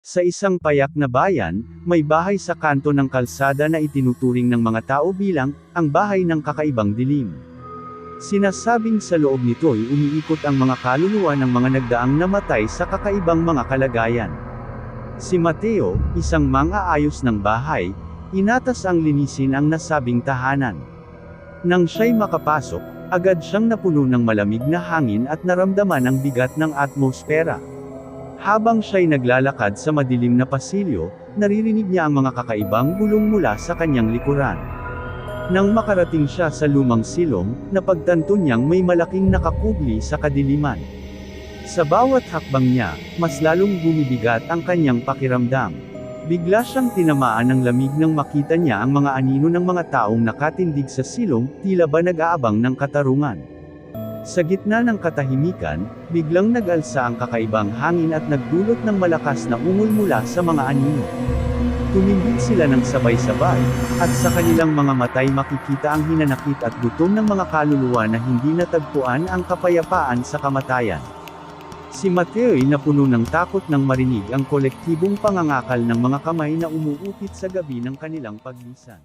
Sa isang payak na bayan, may bahay sa kanto ng kalsada na itinuturing ng mga tao bilang, ang bahay ng kakaibang dilim. Sinasabing sa loob nito ay umiikot ang mga kaluluwa ng mga nagdaang namatay sa kakaibang mga kalagayan. Si Mateo, isang mang-aayos ng bahay, inatas ang linisin ang nasabing tahanan. Nang siya'y makapasok, agad siyang napuno ng malamig na hangin at naramdaman ang bigat ng atmosfera. Habang siya'y naglalakad sa madilim na pasilyo, naririnig niya ang mga kakaibang bulong mula sa kanyang likuran. Nang makarating siya sa lumang silong, napagtanto niyang may malaking nakakubli sa kadiliman. Sa bawat hakbang niya, mas lalong bumibigat ang kanyang pakiramdam. Bigla siyang tinamaan ng lamig nang makita niya ang mga anino ng mga taong nakatindig sa silong, tila ba nag-aabang ng katarungan. Sa gitna ng katahimikan, biglang nag-alsa ang kakaibang hangin at nagdulot ng malakas na ungol mula sa mga anino. Tumindid sila ng sabay-sabay, at sa kanilang mga matay makikita ang hinanakit at gutom ng mga kaluluwa na hindi natagpuan ang kapayapaan sa kamatayan. Si Mateo ay napuno ng takot nang marinig ang kolektibong pangangakal ng mga kamay na umuupit sa gabi ng kanilang paglisan.